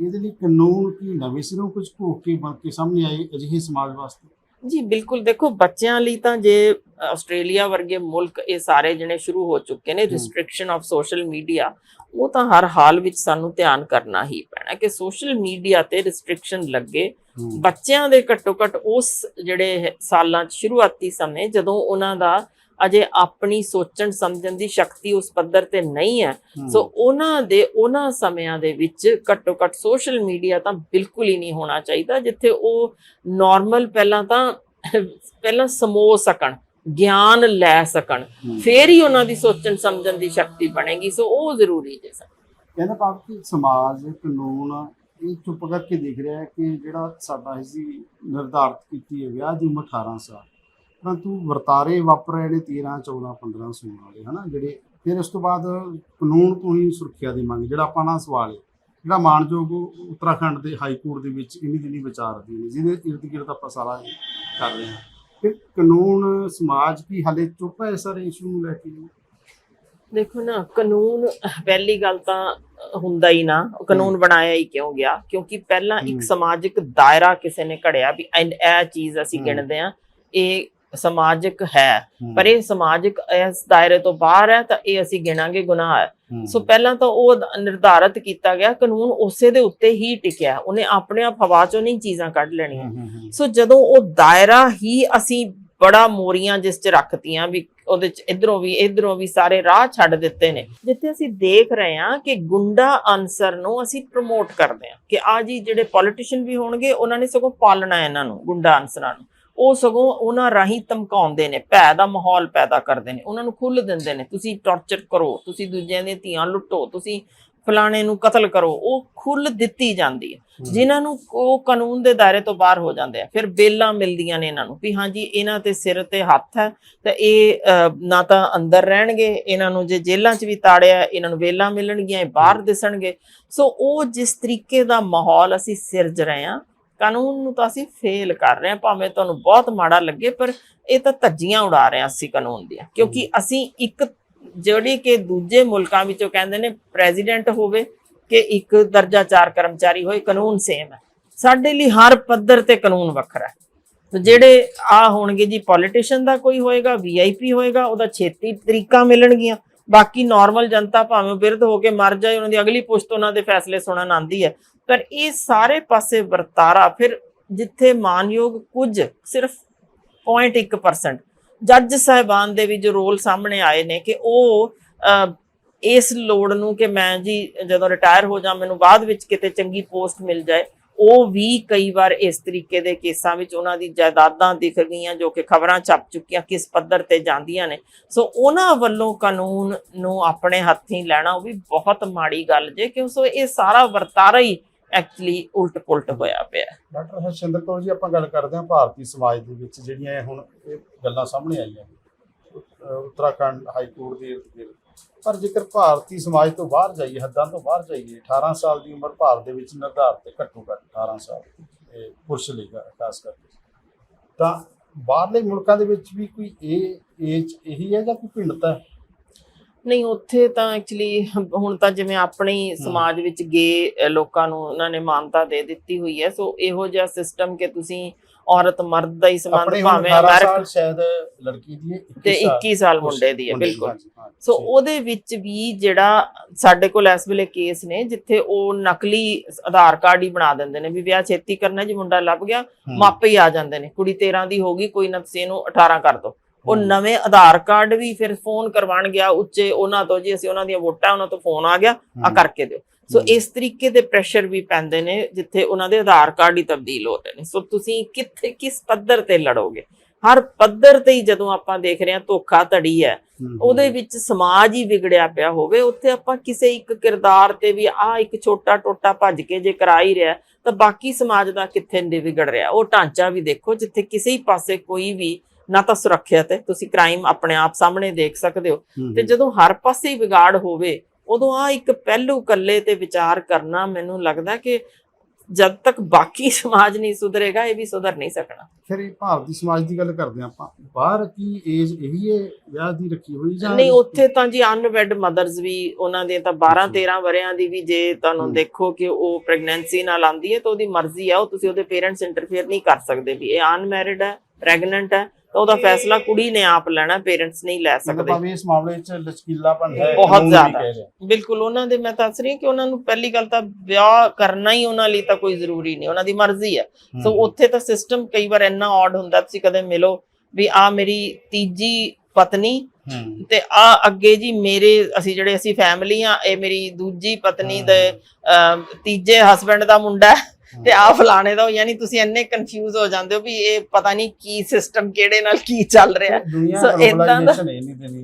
ਇਹਦੇ ਲਈ ਕਾਨੂੰਨ ਕੀ ਨਵੇਂ ਸਿਰੋਂ ਕੁਝ ਭੋਗ ਕੇ ਬਣ ਸਾਹਮਣੇ ਆਏ ਅਜਿਹੇ ਸਮਾਜ ਵਾਸਤੇ? ਜੀ ਬਿਲਕੁਲ। ਦੇਖੋ ਬੱਚਿਆਂ ਲਈ ਤਾਂ ਜੇ ਆਸਟ੍ਰੇਲੀਆ ਵਰਗੇ ਮੁਲਕ ਇਹ ਸਾਰੇ ਜਿਹੜੇ ਸ਼ੁਰੂ ਹੋ ਚੁੱਕੇ ਨੇ ਰਿਸਟ੍ਰਿਕਸ਼ਨ ਆਫ ਸੋਸ਼ਲ ਮੀਡੀਆ ਉਹ ਤਾਂ ਹਰ ਹਾਲ ਵਿੱਚ ਸਾਨੂੰ ਧਿਆਨ ਕਰਨਾ ਹੀ ਪੈਣਾ ਕਿ ਸੋਸ਼ਲ ਮੀਡੀਆ ਤੇ ਰਿਸਟ੍ਰਿਕਸ਼ਨ ਲੱਗੇ। ਬੱਚਿਆਂ ਦੇ ਘੱਟੋ ਘੱਟ ਉਸ ਜਿਹੜੇ ਸਾਲਾਂ 'ਚ ਸ਼ੁਰੂਆਤੀ ਸਮੇਂ ਜਦੋਂ ਉਹਨਾਂ ਦਾ ਅਜੇ ਆਪਣੀ ਸੋਚਣ ਸਮਝਣ ਦੀ ਸ਼ਕਤੀ ਉਸ ਪੱਧਰ ਤੇ ਨਹੀਂ ਹੈ। ਸੋ ਉਹਨਾਂ ਦੇ ਉਹਨਾਂ ਸਮਿਆਂ ਦੇ ਵਿੱਚ ਘੱਟੋ ਘੱਟ ਸੋਸ਼ਲ ਮੀਡੀਆ ਤਾਂ ਬਿਲਕੁਲ ਹੀ ਨਹੀਂ ਹੋਣਾ ਚਾਹੀਦਾ ਜਿੱਥੇ ਉਹ ਨਾਰਮਲ ਪਹਿਲਾਂ ਤਾਂ ਪਹਿਲਾਂ ਸਮੋ ਸਕਣ ਗਿਆਨ ਲੈ ਸਕਣ। ਫੇਰ ਹੀ ਉਹਨਾਂ ਦੀ ਸੋਚਣ ਸਮਝਣ ਦੀ ਸ਼ਕਤੀ ਬਣੇਗੀ ਸੋ ਉਹ ਜ਼ਰੂਰੀ ਜੇ ਸਰ। ਕਹਿੰਦਾ ਭਾਵ ਕਿ ਸਮਾਜ ਕਾਨੂੰਨ ਇਹ ਚੁੱਪ ਕਰਕੇ ਦੇਖ ਰਿਹਾ ਹੈ ਕਿ ਜਿਹੜਾ ਸਾਡਾ ਅਸੀਂ ਨਿਰਧਾਰਤ ਕੀਤੀ ਹੈ ਵਿਆਹ ਦੀ ਉਮਰ 18 ਸਾਲ। ਪਰੰਤੂ ਵਰਤਾਰੇ ਵਾਪਰ ਰਹੇ ਨੇ 13 14 15 16 ਵਾਲੇ ਹਨਾ ਜਿਹੜੇ ਫਿਰ ਉਸ ਤੋਂ ਬਾਅਦ ਕਾਨੂੰਨ ਤੋਂ ਹੀ ਸੁਰੱਖਿਆ ਦੀ ਮੰਗ ਜਿਹੜਾ ਆਪਾਂ ਨਾਲ ਸਵਾਲ ਹੈ ਜਿਹੜਾ ਮਾਨਯੋਗ ਉੱਤਰਾਖੰਡ ਦੇ ਹਾਈ ਕੋਰਟ ਦੇ ਵਿੱਚ ਇਨੀ ਦਿਨੀ ਵਿਚਾਰ ਅਧੀਨ ਹੈ ਜਿਹਦੇ ਇਰਦ ਗਿਰਦ ਆਪਾਂ ਸਾਰਾ ਕਰ ਰਹੇ ਹਾਂ ਫਿਰ ਕਾਨੂੰਨ ਸਮਾਜ ਕੀ ਹਾਲੇ ਚੁੱਪ ਹੈ ਸਾਰੇ ਇਸ਼ੂ ਨੂੰ ਲੈ ਕੇ ਦੇਖੋ ਨਾ ਕਾਨੂੰਨ ਪਹਿਲੀ ਗੱਲ ਤਾਂ ਹੁੰਦਾ ਹੀ ਨਾ ਕਾਨੂੰਨ ਬਣਾਇਆ ਹੀ ਕਿਉਂ ਗਿਆ ਕਿਉਂਕਿ ਪਹਿਲਾਂ। ਇੱਕ ਸਮਾਜਿਕ ਦਾਇਰਾ ਕਿਸੇ ਨੇ ਘੜਿਆ ਵੀ ਇਹ ਚੀਜ਼ ਅਸੀਂ। ਗਿਣਦੇ ਆ ਇਹ ਸਮਾਜਿਕ ਹੈ। ਪਰ ਇਹ ਸਮਾਜਿਕ ਇਸ ਦਾਇਰੇ ਤੋਂ ਬਾਹਰ ਹੈ ਤਾਂ ਇਹ ਅਸੀਂ ਗਿਣਾਂਗੇ ਗੁਨਾਹ ਹੈ। ਸੋ ਪਹਿਲਾਂ ਤਾਂ ਉਹ ਨਿਰਧਾਰਤ ਕੀਤਾ ਗਿਆ ਕਾਨੂੰਨ ਉਸੇ ਦੇ ਉੱਤੇ ਹੀ ਟਿਕਿਆ। ਉਹਨੇ ਆਪਣੇ ਆਪ ਹਵਾ ਚੋਂ ਨਹੀਂ ਚੀਜ਼ਾਂ ਕੱਢ ਲੈਣੀਆਂ। ਸੋ ਜਦੋਂ ਉਹ ਦਾਇਰਾ ਹੀ ਅਸੀਂ ਬੜਾ ਮੋਰੀਆਂ ਜਿਸ ਚ ਰੱਖਤੀਆਂ ਵੀ ਉਹਦੇ ਚ ਇਧਰੋਂ ਵੀ ਇਧਰੋਂ ਵੀ ਸਾਰੇ ਰਾਹ ਛੱਡ ਦਿੱਤੇ ਨੇ। ਜਿੱਥੇ ਅਸੀਂ ਦੇਖ ਰਹੇ ਹਾਂ ਕਿ ਗੁੰਡਾ ਅਨਸਰ ਨੂੰ ਅਸੀਂ ਪ੍ਰਮੋਟ ਕਰਦੇ ਹਾਂ ਕਿ ਆ ਜੀ ਜਿਹੜੇ ਪੋਲੀਟੀਸ਼ੀਅਨ ਵੀ ਹੋਣਗੇ ਉਹਨਾਂ ਨੇ ਸਗੋਂ ਪਾਲਣਾ ਇਹਨਾਂ ਨੂੰ ਗੁੰਡਾ ਅਨਸਰਾਂ ਨੂੰ। ਉਹ ਸਗੋਂ ਉਹਨਾਂ ਰਾਹੀਂ ਧਮਕਾਉਂਦੇ ਨੇ ਭੈ ਦਾ ਮਾਹੌਲ ਪੈਦਾ ਕਰਦੇ ਨੇ ਉਹਨਾਂ ਨੂੰ ਖੁੱਲ੍ਹ ਦਿੰਦੇ ਨੇ ਤੁਸੀਂ ਟੌਰਚਰ ਕਰੋ ਤੁਸੀਂ ਦੂਜਿਆਂ ਦੀਆਂ ਧੀਆਂ ਲੁੱਟੋ ਤੁਸੀਂ ਫਲਾਣੇ ਨੂੰ ਕਤਲ ਕਰੋ ਉਹ ਖੁੱਲ੍ਹ ਦਿੱਤੀ ਜਾਂਦੀ ਹੈ। ਜਿਨ੍ਹਾਂ ਨੂੰ ਉਹ ਕਾਨੂੰਨ ਦੇ ਦਾਇਰੇ ਤੋਂ ਬਾਹਰ ਹੋ ਜਾਂਦੇ ਆ ਫਿਰ ਬੇਲਾਂ ਮਿਲਦੀਆਂ ਨੇ ਇਹਨਾਂ ਨੂੰ ਵੀ ਹਾਂਜੀ ਇਹਨਾਂ ਤੇ ਸਿਰ ਤੇ ਹੱਥ ਹੈ ਤਾਂ ਇਹ ਨਾ ਤਾਂ ਅੰਦਰ ਰਹਿਣਗੇ ਇਹਨਾਂ ਨੂੰ ਜੇ ਜੇਲ੍ਹਾਂ 'ਚ ਵੀ ਤਾੜਿਆ ਇਹਨਾਂ ਨੂੰ ਵੇਲਾਂ ਮਿਲਣਗੀਆਂ ਇਹ ਬਾਹਰ ਦਿਸਣਗੇ ਸੋ ਉਹ ਜਿਸ ਤਰੀਕੇ ਦਾ ਮਾਹੌਲ ਅਸੀਂ ਸਿਰਜ ਰਹੇ ਹਾਂ ਕਾਨੂੰਨ ਨੂੰ ਤਾਂ ਅਸੀਂ ਫੇਲ ਕਰ ਰਹੇ ਹਾਂ ਭਾਵੇਂ ਤੁਹਾਨੂੰ ਬਹੁਤ ਮਾੜਾ ਲੱਗੇ ਪਰ ਇਹ ਤਾਂ ਧੱਜੀਆਂ ਉਡਾ ਰਹੇ ਹਾਂ ਅਸੀਂ ਕਾਨੂੰਨ ਦੀਆਂ। ਕਿਉਂਕਿ ਅਸੀਂ ਇੱਕ ਜਿਹੜੀ ਕਿ ਦੂਜੇ ਮੁਲਕਾਂ ਵਿੱਚੋਂ ਕਹਿੰਦੇ ਨੇ ਪ੍ਰੈਜ਼ੀਡੈਂਟ ਹੋਵੇ ਕਿ ਇੱਕ ਦਰਜਾ ਚਾਰ ਕਰਮਚਾਰੀ ਹੋਏ ਕਾਨੂੰਨ ਸੇਮ ਹੈ। ਸਾਡੇ ਲਈ ਹਰ ਪੱਧਰ ਤੇ ਕਾਨੂੰਨ ਵੱਖਰਾ ਹੈ। ਤੇ ਜਿਹੜੇ ਆ ਹੋਣਗੇ ਜੀ ਪੋਲੀਟੀਸ਼ੀਅਨ ਦਾ ਕੋਈ ਹੋਏਗਾ ਵੀਆਈਪੀ ਹੋਏਗਾ ਉਹਦਾ ਛੇਤੀ ਤਰੀਕਾ ਮਿਲਣਗੀਆਂ। ਬਾਕੀ ਨਾਰਮਲ ਜਨਤਾ ਭਾਵੇਂ ਬਿਰਧ ਹੋ ਕੇ ਮਰ ਜਾਏ ਉਹਨਾਂ ਦੀ ਅਗਲੀ ਪੁਸ਼ਤ ਉਹਨਾਂ ਦੇ ਫੈਸਲੇ ਸੁਣਨ ਆਂਦੀ ਹੈ। ਪਰ ਇਹ ਸਾਰੇ ਪਾਸੇ ਵਰਤਾਰਾ, ਫਿਰ ਜਿੱਥੇ ਮਾਨਯੋਗ ਕੁਝ ਸਿਰਫ 0.1% ਜੱਜ ਸਾਹਿਬਾਨ ਦੇ ਵੀ ਜੋ ਰੋਲ ਸਾਹਮਣੇ ਆਏ ਨੇ ਕਿ ਉਹ ਇਸ ਲੋੜ ਨੂੰ ਕਿ ਮੈਂ ਜੀ ਜਦੋਂ ਰਿਟਾਇਰ ਹੋ ਜਾ ਮੈਨੂੰ ਬਾਅਦ ਵਿੱਚ ਕਿਤੇ ਚੰਗੀ ਪੋਸਟ ਮਿਲ ਜਾਏ, ਉਹ ਵੀ ਕਈ ਵਾਰ ਇਸ ਤਰੀਕੇ ਦੇ ਕੇਸਾਂ ਵਿੱਚ ਉਹਨਾਂ ਦੀ ਜਾਇਦਾਦਾਂ ਦਿਖ ਗਈਆਂ ਜੋ ਕਿ ਖਬਰਾਂ ਛਪ ਚੁੱਕੀਆਂ, ਕਿਸ ਪੱਧਰ ਤੇ ਜਾਂਦੀਆਂ ਨੇ। ਸੋ ਉਹਨਾਂ ਵੱਲੋਂ ਕਾਨੂੰਨ ਨੂੰ ਆਪਣੇ ਹੱਥੀਂ ਲੈਣਾ ਉਹ ਵੀ ਬਹੁਤ ਮਾੜੀ ਗੱਲ ਜੇ ਕਿਉਂ ਸੋ ਇਹ ਸਾਰਾ ਵਰਤਾਰਾ ਹੀ ਐਕਚੁਅਲੀ ਉਲਟ ਪੁਲਟ ਹੋਇਆ ਪਿਆ। ਡਾਕਟਰ ਹਰਸ਼ਿੰਦਰ ਕੌਰ ਜੀ, ਆਪਾਂ ਗੱਲ ਕਰਦੇ ਹਾਂ ਭਾਰਤੀ ਸਮਾਜ ਦੇ ਵਿੱਚ ਜਿਹੜੀਆਂ ਇਹ ਹੁਣ ਇਹ ਗੱਲਾਂ ਸਾਹਮਣੇ ਆਈਆਂ। ਅਹ ਉੱਤਰਾਖੰਡ ਹਾਈ ਕੋਰਟ ਦੇ ਪਰ ਜੇਕਰ ਭਾਰਤੀ ਸਮਾਜ ਤੋਂ ਬਾਹਰ ਜਾਈਏ, ਹੱਦਾਂ ਤੋਂ ਬਾਹਰ ਜਾਈਏ 18 ਸਾਲ ਦੀ ਉਮਰ ਭਾਰਤ ਦੇ ਵਿੱਚ ਨਿਰਧਾਰਤ ਹੈ ਘੱਟੋ ਘੱਟ 18 ਸਾਲ ਇਹ ਪੁਰਸ਼ ਲਈ ਖਾਸ ਕਰਕੇ। ਤਾਂ ਬਾਹਰਲੇ ਮੁਲਕਾਂ ਦੇ ਵਿੱਚ ਵੀ ਕੋਈ ਇਹ ਏਜ ਇਹੀ ਹੈ ਜਾਂ ਕੋਈ ਭਿੰਨਤਾ ਹੈ? ਨਹੀਂ ਉੱਥੇ ਤਾਂ ਐਕਚੁਅਲੀ ਹੁਣ ਤਾਂ ਜਿਵੇਂ ਆਪਣੀ ਸਮਾਜ ਵਿੱਚ ਗੇ ਲੋਕਾਂ ਨੂੰ ਉਹਨਾਂ ਨੇ ਮਾਨਤਾ ਦੇ ਦਿੱਤੀ ਹੋਈ ਹੈ। ਸੋ ਇਹੋ ਜਿਹਾ ਸਿਸਟਮ ਕਿ ਤੁਸੀਂ ਔਰਤ ਮਰਦ ਦਾ ਹੀ ਸੰਬੰਧ ਭਾਵੇਂ 18 ਅਮਰੀਕਾ ਸ਼ਾਇਦ ਲੜਕੀ ਦੀ ਹੈ ਤੇ 21 ਸਾਲ ਮੁੰਡੇ ਦੀ ਹੈ ਬਿਲਕੁਲ। ਸੋ। ਉਹਦੇ ਵਿੱਚ ਵੀ ਜਿਹੜਾ ਸਾਡੇ ਕੋਲ ਇਸ ਵੇਲੇ ਕੇਸ ਨੇ ਜਿੱਥੇ ਉਹ ਨਕਲੀ ਆਧਾਰ ਕਾਰਡ ਹੀ ਬਣਾ ਦਿੰਦੇ ਨੇ ਵੀ ਵਿਆਹ ਛੇਤੀ ਕਰਨਾ ਜੀ ਮੁੰਡਾ ਲੱਭ ਗਿਆ ਹੂੰ। ਮਾਪੇ ਹੀ ਆ ਜਾਂਦੇ ਨੇ। ਕੁੜੀ 13 ਦੀ ਹੋਗੀ ਕੋਈ ਨਾ ਤੁਸੀਂ ਇਹਨੂੰ 18 ਕਰ ਦਿਓ ਉਹ। ਨਵੇਂ ਆਧਾਰ ਕਾਰਡ ਵੀ ਫਿਰ ਫੋਨ ਕਰਵਾਉਣ ਗਿਆ ਉੱਚੇ ਉਹਨਾਂ ਤੋਂ ਜੀ ਅਸੀਂ ਉਹਨਾਂ ਦੀਆਂ ਵੋਟਾਂ ਉਹਨਾਂ ਤੋਂ ਫੋਨ ਆ ਗਿਆ ਆ। ਕਰਕੇ ਦਿਓ ਸੋ। ਇਸ ਤਰੀਕੇ ਦੇ ਪ੍ਰੈਸ਼ਰ ਵੀ ਪੈਂਦੇ ਨੇ ਜਿੱਥੇ ਉਹਨਾਂ ਦੇ ਆਧਾਰ ਕਾਰਡ ਹੀ ਤਬਦੀਲ ਹੋ ਰਹੇ ਨੇ ਸੋ ਤੁਸੀਂ ਕਿੱਥੇ ਕਿਸ ਪੱਧਰ ਤੇ ਲੜੋਗੇ ਹਰ ਪੱਧਰ ਤੇ ਹੀ ਜਦੋਂ ਆਪਾਂ ਦੇਖ ਰਹੇ ਹਾਂ ਧੋਖਾ ਧੜੀ ਹੈ ਉਹਦੇ ਵਿੱਚ ਸਮਾਜ ਹੀ ਵਿਗੜਿਆ ਪਿਆ ਹੋਵੇ ਉੱਥੇ ਆਪਾਂ ਕਿਸੇ ਇੱਕ ਕਿਰਦਾਰ ਤੇ ਵੀ ਆ ਇੱਕ ਛੋਟਾ ਟੋਟਾ ਭੱਜ ਕੇ ਜੇ ਕਰਾ ਹੀ ਰਿਹਾ ਤਾਂ ਬਾਕੀ ਸਮਾਜ ਦਾ ਕਿੱਥੇ ਵਿਗੜ ਰਿਹਾ ਉਹ ਢਾਂਚਾ ਵੀ ਦੇਖੋ ਜਿੱਥੇ ਕਿਸੇ ਹੀ ਪਾਸੇ ਕੋਈ ਵੀ ਨਾ ਤਾਂ ਸੁਰੱਖਿਅਤ ਹੈ ਤੁਸੀਂ ਕ੍ਰਾਈਮ ਆਪਣੇ ਆਪ ਸਾਹਮਣੇ ਦੇਖ ਸਕਦੇ ਹੋ। ਤੇ ਜਦੋਂ ਹਰ ਪਾਸੇ ਹੀ ਵਿਗਾੜ ਹੋਵੇ ਉਦੋਂ ਆ ਇੱਕ ਪਹਿਲੂ ਕੱਲੇ ਤੇ ਵਿਚਾਰ ਕਰਨਾ ਮੈਨੂੰ ਲੱਗਦਾ ਕਿ ਜਦ ਤੱਕ ਬਾਕੀ ਸਮਾਜ ਨਹੀਂ ਸੁਧਰੇਗਾ ਇਹ ਵੀ ਸੁਧਰ ਨਹੀਂ ਸਕਣਾ। ਫਿਰ ਇਹ ਭਾਰਤੀ ਸਮਾਜ ਦੀ ਗੱਲ ਕਰਦੇ ਆਪਾਂ। ਬਾਹਰ ਕੀ ਏਜ ਇਹੀ ਹੈ ਵਿਆਹ ਦੀ ਰੱਖੀ ਹੋਈ ਜਾਂ ਨਹੀਂ ਉੱਥੇ ਤਾਂ ਜੀ ਅਨਵੈਡ ਮਦਰਸ ਵੀ ਉਹਨਾਂ ਦੇ ਤਾਂ 12 13 ਵਰਿਆਂ ਦੀ ਵੀ ਜੇ ਤੁਹਾਨੂੰ। ਦੇਖੋ ਕਿ ਉਹ ਪ੍ਰੈਗਨੈਂਸੀ ਨਾਲ ਆਂਦੀ ਹੈ ਤਾਂ ਉਹਦੀ ਮਰਜ਼ੀ ਹੈ ਉਹ ਤੁਸੀਂ ਉਹਦੇ ਪੇਰੈਂਟਸ ਇੰਟਰਫੇਅਰ ਨਹੀਂ ਕਰ ਸਕਦੇ ਵੀ। ਇਹ ਅਨਮੈਰਿਡ ਹੈ ਪ੍ਰੈਗਨੈਂਟ ਹੈ ਤਾਂ ਉਹਦਾ ਫੈਸਲਾ ਕੁੜੀ ਨੇ ਆਪ ਲੈਣਾ ਪੇਰੈਂਟਸ ਨਹੀਂ ਲੈ ਸਕਦੇ। ਭਾਵੇਂ ਇਸ ਮਾਮਲੇ 'ਚ ਲਚਕੀਲਾਪਨ ਹੈ ਬਹੁਤ ਜ਼ਿਆਦਾ। ਬਿਲਕੁਲ ਉਹਨਾਂ ਦੇ ਮੈਂ ਦੱਸ ਰਹੀ ਹਾਂ ਕਿ ਉਹਨਾਂ ਨੂੰ ਪਹਿਲੀ ਗੱਲ ਤਾਂ ਵਿਆਹ ਕਰਨਾ ਹੀ ਉਹਨਾਂ ਲਈ ਤਾਂ ਕੋਈ ਜ਼ਰੂਰੀ ਨਹੀਂ ਉਹਨਾਂ ਦੀ ਮਰਜ਼ੀ ਹੈ। ਸੋ ਉੱਥੇ ਤਾਂ ਸਿਸਟਮ ਕਈ ਵਾਰ ਇੰਨਾ ਆਡ ਹੁੰਦਾ ਤੁਸੀਂ ਕਦੇ ਮਿਲੋ ਵੀ ਆ ਮੇਰੀ ਤੀਜੀ ਪਤਨੀ ਤੇ ਆ ਅੱਗੇ ਜੀ ਮੇਰੇ ਅਸੀਂ ਜਿਹੜੇ ਅਸੀਂ ਫੈਮਿਲੀ ਆ ਇਹ ਮੇਰੀ ਦੂਜੀ ਪਤਨੀ ਦੇ ਤੀਜੇ ਹਸਬੰਡ ਦਾ ਮੁੰਡਾ ਹੈ। ਤੇ ਆ ਫਲਾਣੇ ਦਾ ਯਾਨੀ ਤੁਸੀਂ ਇੰਨੇ ਕਨਫਿਊਜ਼ ਹੋ ਜਾਂਦੇ ਹੋ ਵੀ ਇਹ ਪਤਾ ਨਹੀਂ ਕੀ ਸਿਸਟਮ ਕਿਹੜੇ ਨਾਲ ਕੀ ਚੱਲ ਰਿਹਾ। ਸੋ ਏਦਾਂ ਦਾ-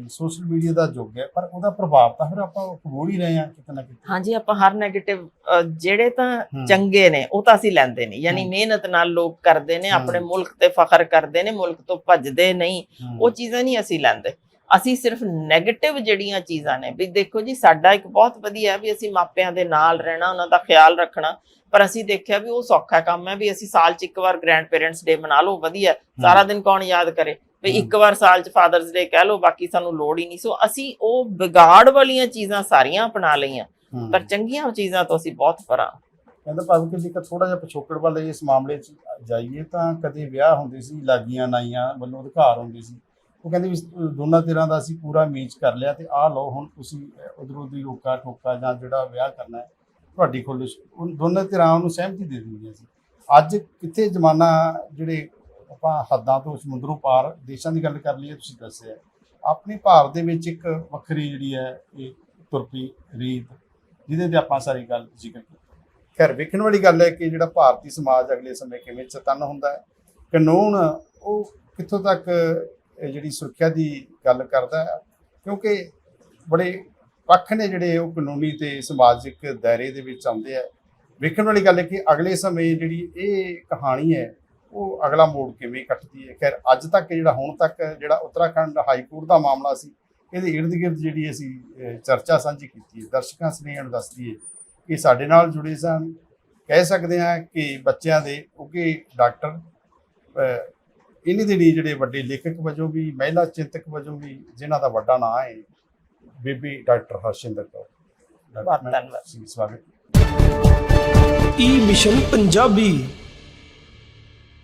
ਸੋਸ਼ਲ ਮੀਡੀਆ ਦਾ ਯੁੱਗ ਹੈ ਪਰ ਉਹਦਾ ਪ੍ਰਭਾਵ ਤਾਂ ਫਿਰ ਆਪਾਂ ਕਬੂਲ ਹੀ ਰਹੇ ਹਾਂ ਕਿਤੇ ਨਾ ਕਿਤੇ। ਹਾਂਜੀ ਆਪਾਂ ਹਰ 네ਗੇਟਿਵ ਜਿਹੜੇ ਤਾਂ। ਚੰਗੇ ਨੇ ਉਹ ਤਾਂ ਅਸੀਂ ਲੈਂਦੇ ਨਹੀਂ ਯਾਨੀ। ਮਿਹਨਤ ਨਾਲ ਲੋਕ ਕਰਦੇ ਨੇ ਆਪਣੇ। ਮੁਲਕ ਤੇ ਫਖਰ ਕਰਦੇ ਨੇ ਮੁਲਕ ਤੋਂ ਭੱਜਦੇ ਨਹੀਂ। ਉਹ ਚੀਜ਼ਾਂ ਨਹੀਂ ਅਸੀਂ ਲੈਂਦੇ। ਅਸੀਂ ਸਿਰਫ 네ਗੇਟਿਵ ਜਿਹੜੀਆਂ ਚੀਜ਼ਾਂ ਨੇ। ਵੀ ਦੇਖੋ ਜੀ ਸਾਡਾ ਇੱਕ ਬਹੁਤ ਵਧੀਆ ਵੀ ਅਸੀਂ ਮਾਪਿਆਂ ਦੇ ਨਾਲ ਰਹਿਣਾ ਉਹਨਾਂ ਦਾ ਖਿਆਲ ਰੱਖਣਾ। ਪਰ ਅਸੀਂ ਦੇਖਿਆ ਵੀ ਉਹ ਸੌਖਾ ਕੰਮ ਹੈ ਵੀ ਅਸੀਂ ਸਾਲ ਚ ਇੱਕ ਵਾਰ ਗ੍ਰੈਂਡ ਪੇਰੈਂਟਸ ਡੇ ਮਨਾ ਲਓ ਵਧੀਆ। ਸਾਰਾ ਦਿਨ ਕੌਣ ਯਾਦ ਕਰੇ? ਵੀ ਇੱਕ ਵਾਰ ਸਾਲ ਚ ਫਾਦਰਸ ਡੇ ਕਹਿ ਲਓ ਬਾਕੀ ਸਾਨੂੰ ਲੋੜ ਹੀ ਨਹੀਂ। ਸੋ ਅਸੀਂ ਉਹ ਵਿਗਾੜ ਵਾਲੀਆਂ ਚੀਜ਼ਾਂ ਸਾਰੀਆਂ ਅਪਣਾ ਲਈਆਂ। ਪਰ ਚੰਗੀਆਂ ਚੀਜ਼ਾਂ ਤੋਂ ਅਸੀਂ ਬਹੁਤ ਪਰਾਂ। ਕਹਿੰਦਾ ਭਾਵੇਂ ਕਿ ਜੇਕਰ ਥੋੜਾ ਜਿਹਾ ਪਿਛੋਕੜ ਵੱਲ ਇਸ ਮਾਮਲੇ 'ਚ ਜਾਈਏ ਤਾਂ ਕਦੇ ਵਿਆਹ ਹੁੰਦੇ ਸੀ ਲਾਗੀਆਂ ਨਾਈਆਂ ਵੱਲੋਂ ਅਧਿਕਾਰ ਹੁੰਦੇ ਸੀ। ਉਹ ਕਹਿੰਦੇ ਵੀ ਦੋਨਾਂ ਧਿਰਾਂ ਦਾ ਅਸੀਂ ਪੂਰਾ ਮੀਚ ਕਰ ਲਿਆ ਤੇ ਆਹ ਲਓ ਹੁਣ ਤੁਸੀਂ ਉਧਰੋਂ ਦੀ ਰੋਕਾ ਠੋਕਾ ਜਾਂ ਜਿਹੜਾ ਵਿਆਹ ਕਰਨਾ ਹੈ ਤੁਹਾਡੀ ਖੁੱਲ੍ਹ ਉਹ ਦੋਨਾਂ ਧਿਰਾਂ ਨੂੰ ਸਹਿਮਤੀ ਦੇ ਦਿੰਦੀਆਂ ਸੀ ਅੱਜ ਕਿੱਥੇ ਜ਼ਮਾਨਾ ਜਿਹੜੇ ਆਪਾਂ ਹੱਦਾਂ ਤੋਂ ਸਮੁੰਦਰੋਂ ਪਾਰ ਦੇਸ਼ਾਂ ਦੀ ਗੱਲ ਕਰ ਲਈਏ, ਤੁਸੀਂ ਦੱਸਿਆ। ਆਪਣੇ ਭਾਰਤ ਦੇ ਵਿੱਚ ਇੱਕ ਵੱਖਰੀ ਜਿਹੜੀ ਹੈ, ਇਹ ਤੁਰਪੀ ਰੀਤ, ਜਿਹਦੇ ਤੇ ਆਪਾਂ ਸਾਰੀ ਗੱਲ ਜ਼ਿਕਰ ਕੀਤੀ। ਖੈਰ ਵੇਖਣ ਵਾਲੀ ਗੱਲ ਹੈ ਕਿ ਜਿਹੜਾ ਭਾਰਤੀ ਸਮਾਜ ਅਗਲੇ ਸਮੇਂ ਕਿਵੇਂ ਚਤਨ ਹੁੰਦਾ ਹੈ। ਕਾਨੂੰਨ ਉਹ ਕਿੱਥੋਂ ਤੱਕ ਜਿਹੜੀ ਸੁਰੱਖਿਆ ਦੀ ਗੱਲ ਕਰਦਾ ਹੈ, ਕਿਉਂਕਿ ਬੜੇ ਪੱਖ ਨੇ ਜਿਹੜੇ ਉਹ ਕਾਨੂੰਨੀ ਤੇ ਸਮਾਜਿਕ ਦਾਇਰੇ ਦੇ ਵਿੱਚ ਆਉਂਦੇ ਆ। ਵੇਖਣ ਵਾਲੀ ਗੱਲ ਹੈ ਕਿ ਅਗਲੇ ਸਮੇਂ ਜਿਹੜੀ ਇਹ ਕਹਾਣੀ ਹੈ, ਉਹ ਅਗਲਾ ਮੋੜ ਕਿਵੇਂ ਕੱਟਦੀ ਹੈ? ਖੈਰ, ਅੱਜ ਤੱਕ ਜਿਹੜਾ ਹੁਣ ਤੱਕ ਜਿਹੜਾ ਉੱਤਰਾਖੰਡ ਹਾਈ ਕੋਰਟ ਦਾ ਮਾਮਲਾ ਸੀ, ਇਹਦੇ ਇਰਦ ਗਿਰਦ ਜਿਹੜੀ ਅਸੀਂ ਚਰਚਾ ਸਾਂਝੀ ਕੀਤੀ ਹੈ। ਦਰਸ਼ਕਾਂ ਸਨੇਹਾਂ ਨੂੰ ਦੱਸਦੀ ਹੈ ਕਿ ਸਾਡੇ ਨਾਲ ਜੁੜੇ ਸਨ। ਕਹਿ ਸਕਦੇ ਹਾਂ ਕਿ ਬੱਚਿਆਂ ਦੇ ਕਿਉਂਕਿ ਡਾਕਟਰ ਇਹਨਾਂ ਇਨੀ ਦਿਨੀ ਜਿਹੜੇ ਵੱਡੇ ਲੇਖਕ ਵਜੋਂ ਵੀ, ਮਹਿਲਾ ਚਿੰਤਕ ਵਜੋਂ ਵੀ ਜਿਨ੍ਹਾਂ ਦਾ ਵੱਡਾ ਨਾਂ ਹੈ ਬੀਬੀ ਡਾਕਟਰ ਹਰਸ਼ਿੰਦਰ ਕੌਰ ਬਹੁਤ ਧੰਨਵਾਦ। ਸਵਾਗਤ ਈ ਮਿਸ਼ਨ ਪੰਜਾਬੀ